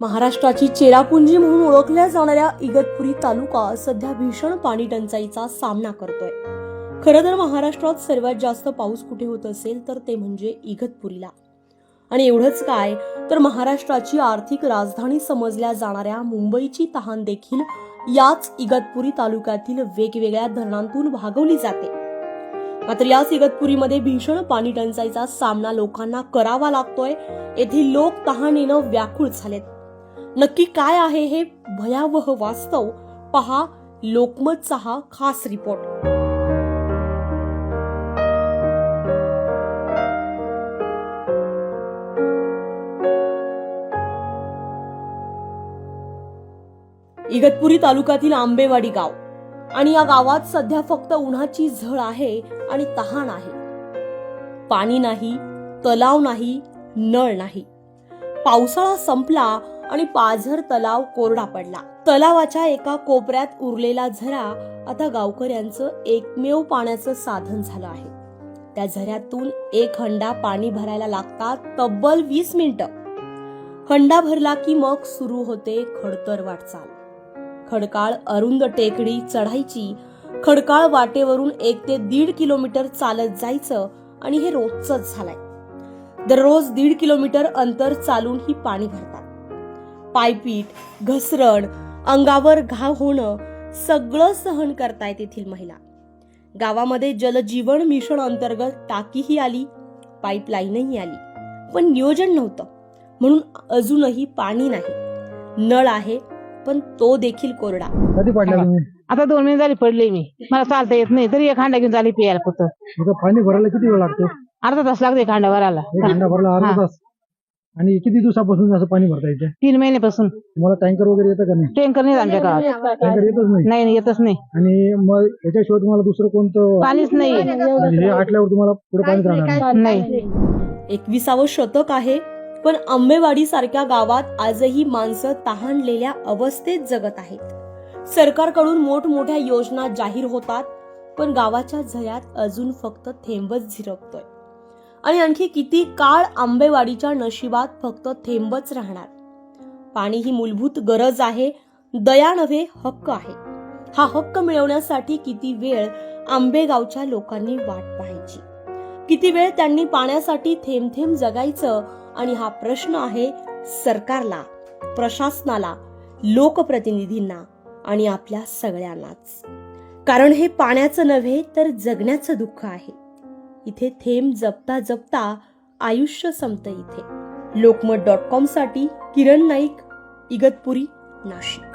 महाराष्ट्राची चेरापुंजी म्हणून ओळखल्या जाणाऱ्या इगतपुरी तालुका सध्या भीषण पाणी टंचाईचा सामना करतोय. खरं तर महाराष्ट्रात सर्वात जास्त पाऊस कुठे होत असेल तर ते म्हणजे इगतपुरीला. आणि एवढंच काय तर महाराष्ट्राची आर्थिक राजधानी समजल्या जाणाऱ्या मुंबईची तहान देखील याच इगतपुरी तालुक्यातील वेगवेगळ्या धरणांतून भागवली जाते. मात्र याच इगतपुरीमध्ये भीषण पाणी टंचाईचा सामना लोकांना करावा लागतोय येथील लोक तहानेनं व्याकुळ झालेत. नक्की काय आहे हे भयावह वास्तव पहा लोकमतचा हा खास रिपोर्ट. इगतपुरी तालुक्यातील आंबेवाडी गाव. आणि या गावात सध्या फक्त उन्हाची झळ आहे आणि तहान आहे. पाणी नाही तलाव नाही नळ नाही. पावसाळा संपला आणि पाझर तलाव कोरडा पडला. तलावाच्या एका कोपऱ्यात उरलेला झरा आता गावकऱ्यांचं एकमेव पाण्याचं साधन झालं आहे. त्या झऱ्यातून एक हंडा पाणी भरायला लागतात तब्बल वीस मिनिट. हंडा भरला की मग सुरू होते खडतर वाटचाल. खडकाळ अरुंद टेकडी चढायची खडकाळ वाटेवरून एक ते दीड किलोमीटर चालत जायचं आणि हे रोजच झालंय. दररोज दीड किलोमीटर अंतर चालून ही पाणी भरतात पायपीट घसरण अंगावर घाव होणं सगळं सहन करतायत येथील महिला. गावामध्ये जलजीवन मिशन अंतर्गत टाकीही आली पाईपलाईनही आली. पण नियोजन नव्हतं. म्हणून अजूनही पाणी नाही. नळ आहे पण तो देखील कोरडा. कधी पडला तुम्ही? आता दोन महिने झाली पडले मी. मला चालता येत नाही. तरी एक हांडा घेऊन झाली पियाला फक्त आता पाणी भरायला किती वेळ लागतो? अर्धा तास लागते एक हांडा भरायला. एक हंडा भरला अर्धा. तास. आणि किती दिवसापासून असं पाणी भरता येते तीन महिन्यापासून. तुम्हाला टँकर वगैरे येतं का नाही? टँकर नाही आमच्या गावात टँकर येतच नाही? नाही नाही, येतच नाही. आणि मग याच्याशिवाय तुम्हाला दुसरं कोणतं? पाणीच नाही. म्हणजे हे आटल्यावर तुम्हाला पुढे पाणी राहणार नाही. नाही. एकविसावं शतक आहे पण आंबेवाडी सारख्या गावात आजही माणसं तहानलेल्या अवस्थेत जगत आहेत. सरकारकडून मोठमोठ्या योजना जाहीर होतात पण गावाच्या झऱ्यात अजून फक्त थेंबच झिरपतोय. आणि आणखी किती काळ आंबेवाडीच्या नशिबात फक्त थेंबच राहणार. पाणी ही मूलभूत गरज आहे दया नव्हे हक्क आहे. हा हक्क मिळवण्यासाठी किती वेळ आंबेगावच्या लोकांनी वाट पाहायची. किती वेळ त्यांनी पाण्यासाठी थेंब थेंब जगायचं आणि हा प्रश्न आहे सरकारला प्रशासनाला लोकप्रतिनिधींना आणि आपल्या सगळ्यांनाच. कारण हे पाण्याचं नव्हे तर जगण्याचं दुःख आहे. इथे थेंब जपता जपता आयुष्य संपतं इथे. लोकमत डॉट कॉमसाठी किरण नाईक इगतपुरी नाशिक.